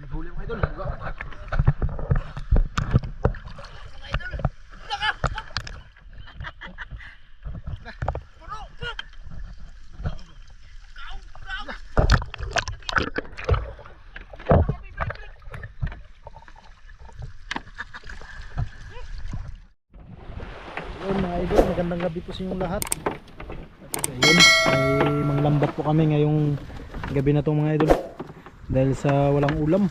Grabe huli mga idol. Buga. Mga idol. Naka! Puro! Puro! Kaw! Kaw! Yun mga idol, magandang gabi po sa inyong lahat. At ayun, may manglambat po kami ngayong gabi na to mga idol. Dahil sa walang ulam.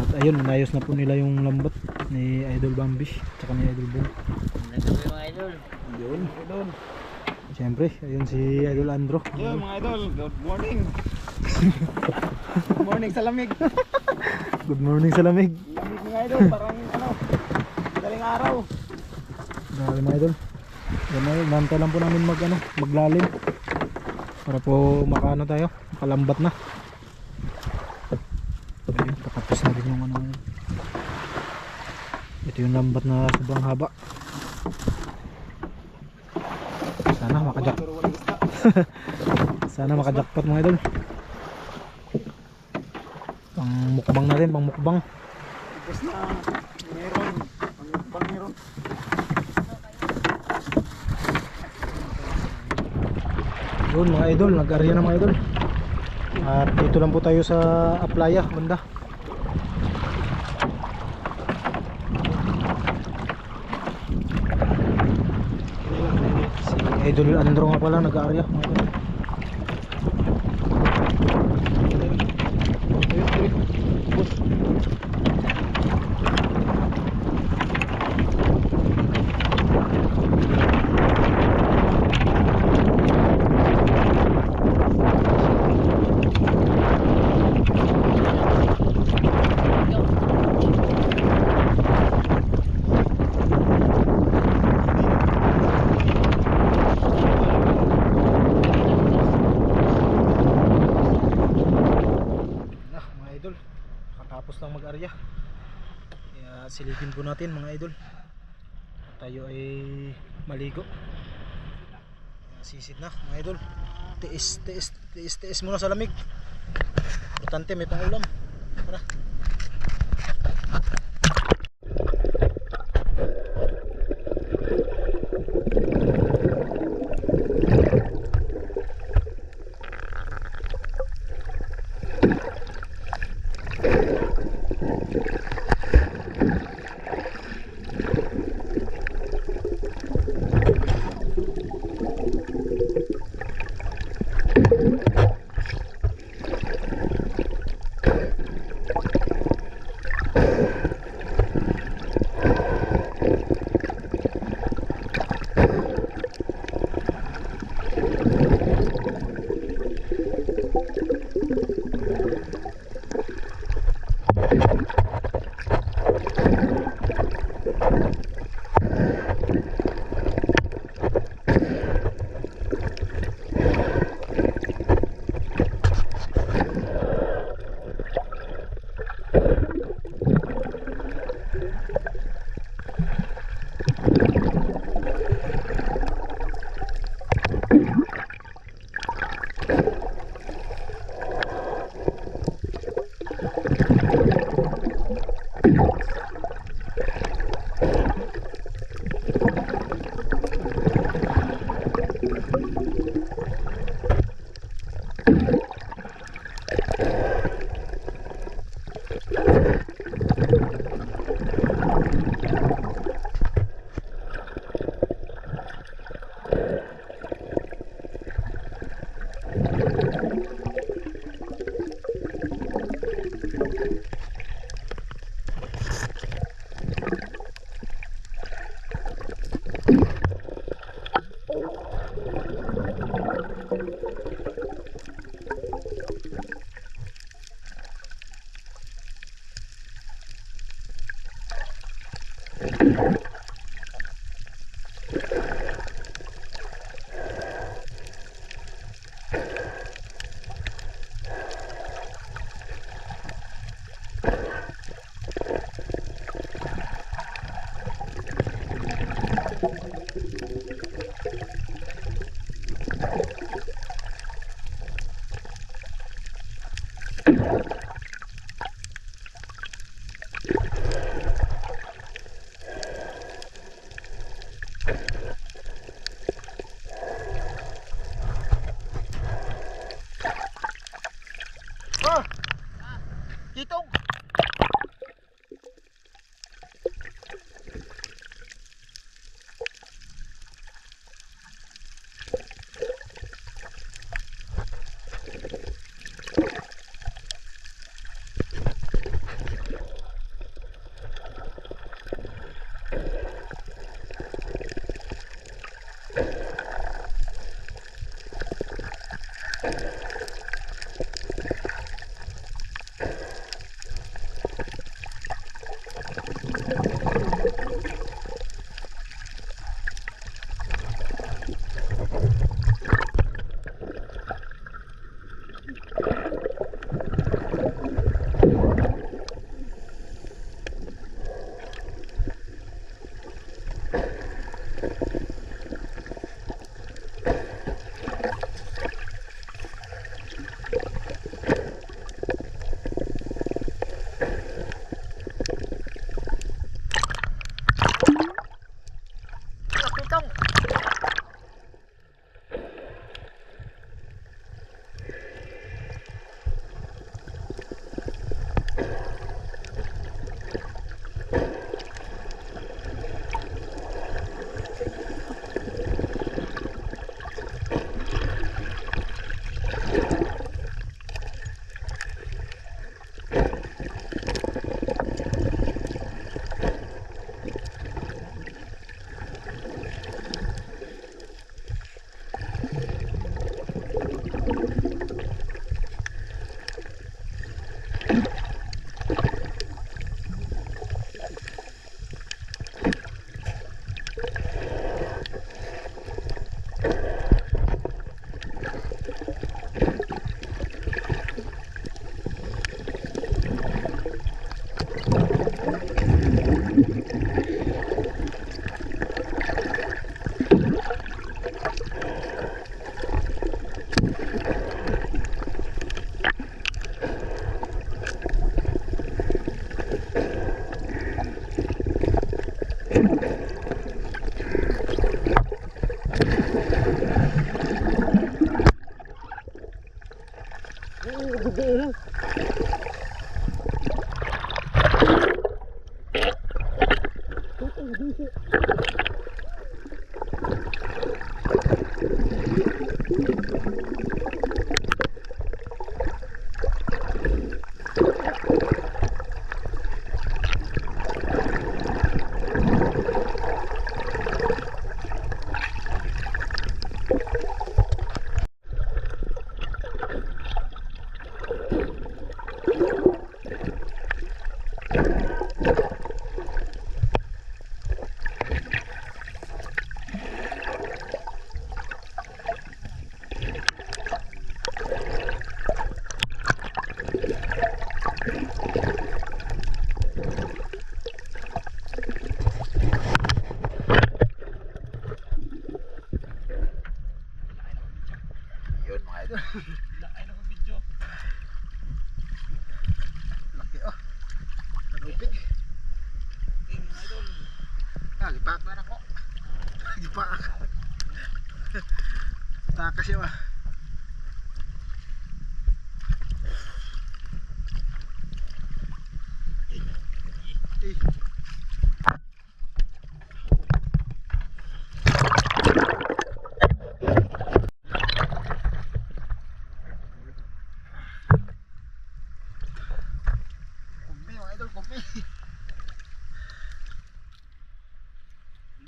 At ayun, inayos na po nila yung lambat ni Idol Bambish at ni Idol idol. Yun, idol. Siyempre, ayun si Idol Andro. Yo mga idol, good morning. good morning sa lamig. Good morning sa lamig. Lamig mga idol, parang ano, daling araw. Grabe mga idol. Yan na, nantay lang po namin mag, ano, maglalim. Para po makaano tayo, makalambat na. Ayun, patapos na rin yung ano. Ito yung lambat na sobrang haba. Sana makajak sana makajakpat mga idol. Pang mukbang na rin, pang mukbang. Tapos na meron, pang meron. Yun mga idol, nag-area na mga idol. At dito lang po tayo sa Aplaya, banda. Si Idol Andro nga pala nag-area mga idol. na mga idol katapos lang mag-arya kaya silipin po natin mga idol. Tayo ay maligo. Sisid na mga idol. Tiis tiis tiis tiis muna sa lamig. Importante may pangulam tara Thank. you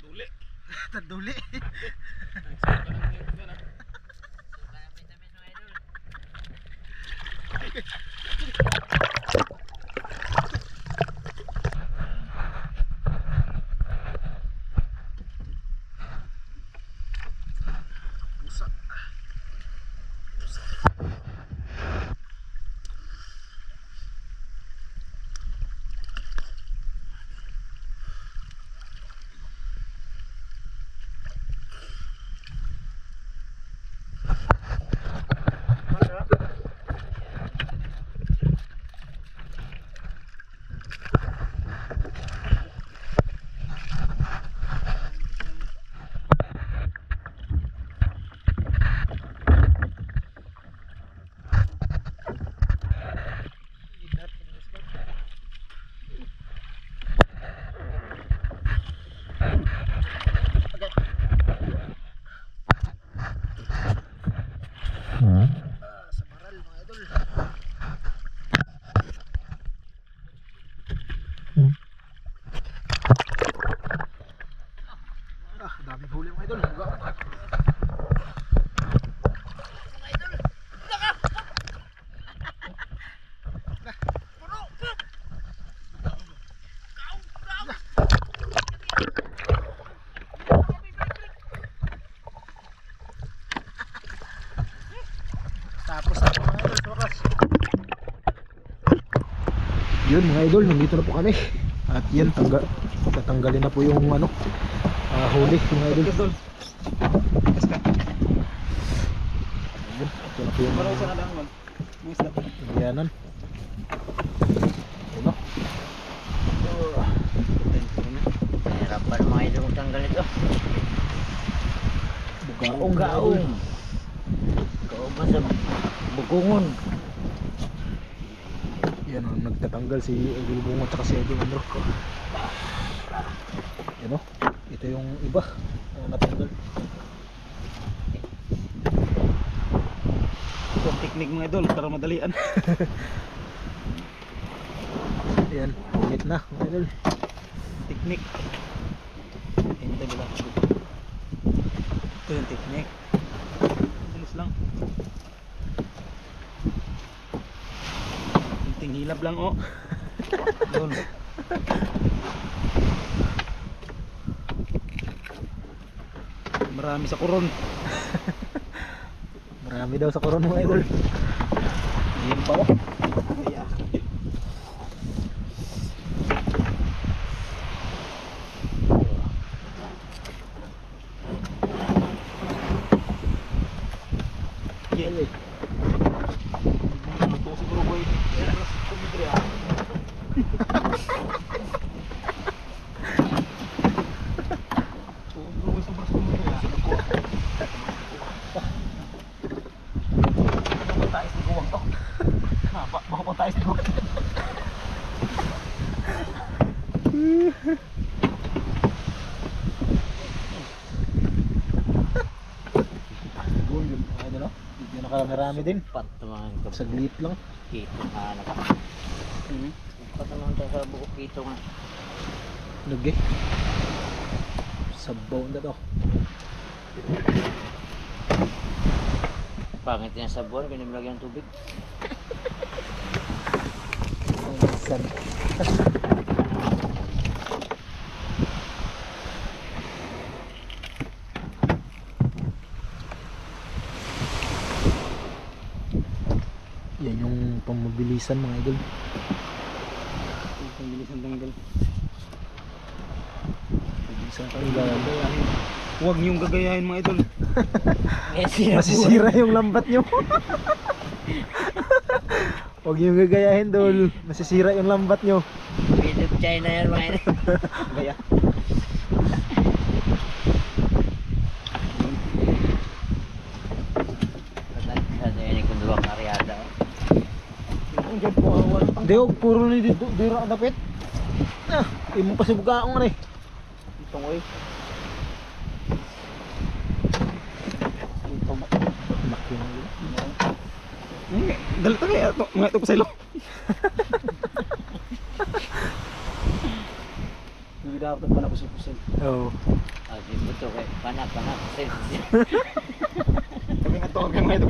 Duli. Tanduli. Pusa. Ah, sa baral mga idol. Ah, dami huli mga idol. Buga. Tapos na mga sa wakas. Yun mga idol, nandito na po kami. At yan, tangga, tatanggalin na po yung ano, ah, huli mga idol. Ayun, ito na po yung Parang isa na lang man. Mga isda. Yanan. Ano? Hirapan mga idol magtanggal ito. Bugaong Gaong. Kauban sa bukungon. Yan o, nagtatanggal si Idol Bungo at si Andro. Yan o, ito yung iba na natanggal. Ito ang technique mga idol para madalian. Yan, ulit na mga idol. Technique. Hintay lang. Ito yung technique. Bilis lang. Kunti Kunting hilab lang oh. Yun. Marami sa kuron. Marami daw sa koron mga idol. Yun pa oh. Kaya. Yeah. Ito siguro boy. Kumidri ah. Siguro sa braso mo ya. Matais ni buwang to. Ha, ba baka matais ni buwang. Yun, yun, mga idol oh. Nakamarami din. Pat naman ko. Saglit lang. Kito na ano ka. Hmm. Pat naman tayo sa buko kito nga. Lugi. Sabaw na to. Pangit niya sa buwan, pinimlagyan ng tubig. San. Yan yung pamabilisan mga idol. Ang bilis ng tanggal. Pamabilisan ka ilalim. Huwag niyong gagayahin mga idol. Masisira yung lambat nyo. Huwag yung gagayahin dol. Masisira yung lambat nyo. Made of China yan mga ina. Gaya. Sa yan kung duwang karyada. Ang dyan huwag puro ni. Dira dapit. Ah, imong pasibugaong ano eh. Itong oy. Ito ba? Laki ng yun. Hmm, Dalit na kaya ito. Mga ito pa sa ilo. Hindi dapat pa na pusil-pusil. Oo. Ah, di po ito kay panak, panak. Kami nga ito, kami mga ito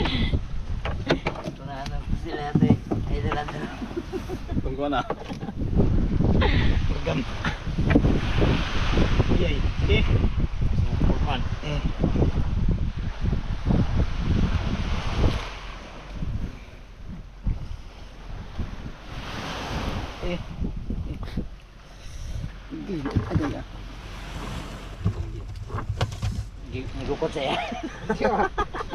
pa sa ilo. Ito sila natin. Ay, dalan na. Tunggu na. Organ. Yay. Eh. Superman. Eh. Eh.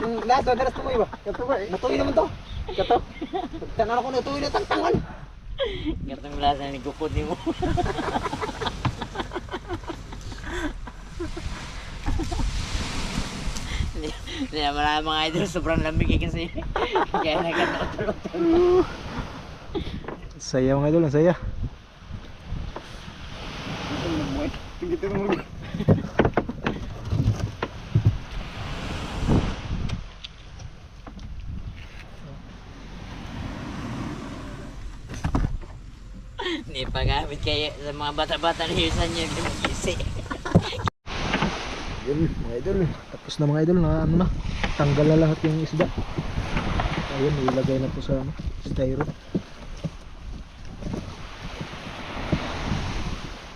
Yung last one, daras tumoy ba? Natuloy naman to. Kato. Tanan ako natuloy na tangtangan. Gatong lasa nagukot ni mo. Hindi naman ang mga idol sobrang lamig eh kasi. Kaya nagkatulog Saya mga idol, ang saya. Tinggi mo. Hindi pa gamit kayo sa mga bata-bata na yusan nyo. Hindi mag-isi. Yun, mga idol. Tapos na mga idol, na ano na. Tanggal na lahat yung isda. Ayun, ilagay na po sa ano, styro.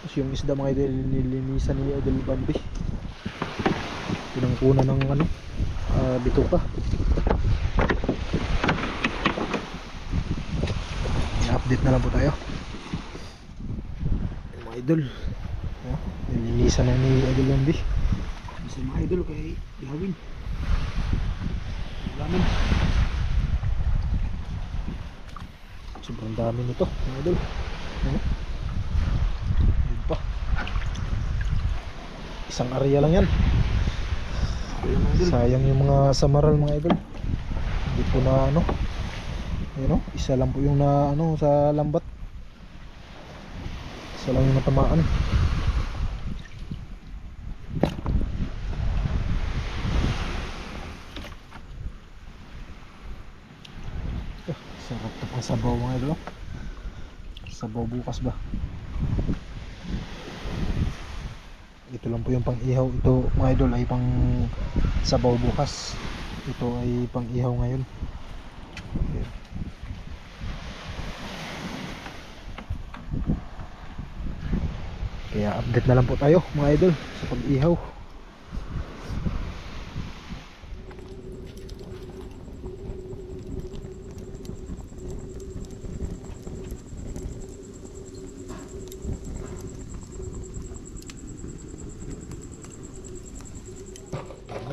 Tapos yung isda mga idol, nilinisan ni Idol Bambi. Pinangkunan ng ano, ah, bituka. I-update na lang po tayo. Idol. Oh, nilinisan na ni Idol Bambi. Sa mga idol kay Gawin. Laman. Sobrang dami nito, mga idol. Ano? Yun pa. Isang area lang yan. Sayang yung mga samaral mga idol. Hindi po na ano. Ayun oh, isa lang po yung na ano sa lambat. Isa lang yung natamaan. Ah, Sarap to pang sabaw mga idol. oh. Sabaw bukas ba? Ito lang po yung pang ihaw. Ito mga idol ay pang sabaw bukas. Ito ay pang ihaw ngayon. Kaya update na lang po tayo mga idol sa pag-ihaw.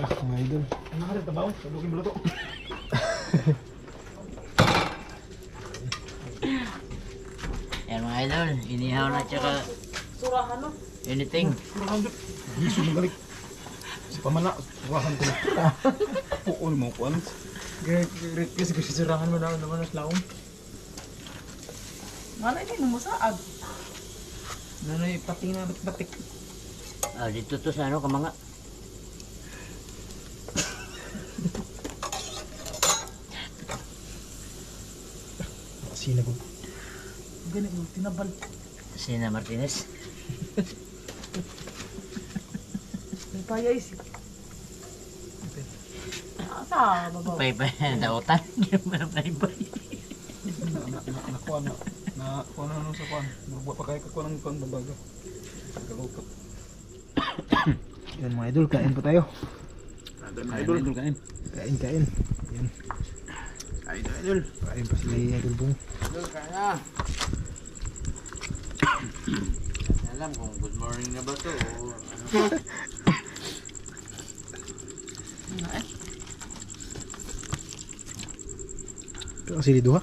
Ah, mga idol. Ano ka rin, tabaw? Mo to. Yan mga idol, inihaw na tsaka Surahan no? anything. Surahan dito. Giso mo balik. Si pamana, surahan ko na. Puol mo kuan. Kasi kasi surahan mo na naman sa laong. Mana ini nung saag. Nanay pati na batik. Ah, dito to sa ano, kamanga. Sina ko. Gani yung tinabal. Sina Martinez. May payay si. Asa babaw. Pay pa dautan. Ginawa na pay Na na na nakuha na. Na sa kuan. Buwa pa kay kuha ng kuan babaga. Kalukot. Yan mga idol, kain po tayo. Idol, idol kain. Kain, kain. Yan. Idol, idol. Kain pa sila yung idol bung. Idol, kaya na. Alam kung good morning na ba to o ano. Kasi dito ha.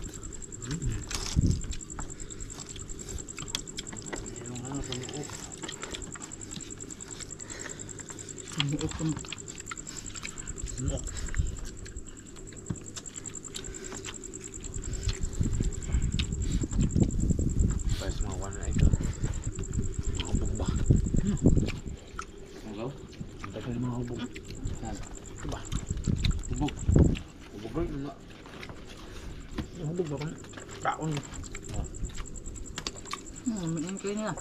จริงๆอ่ะ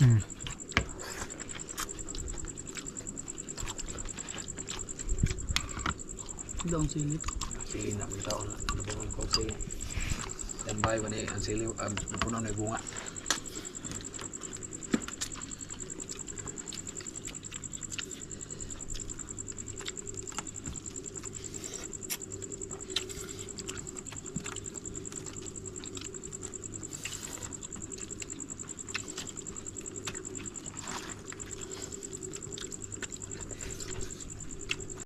อืมดองซีลิปซีลิปนะมีตอนนะบุ้งก็ซีลิปแต่ใบวันนี้อันซีลิปอ่ะบุ้งเอาในบุ้งอ่ะ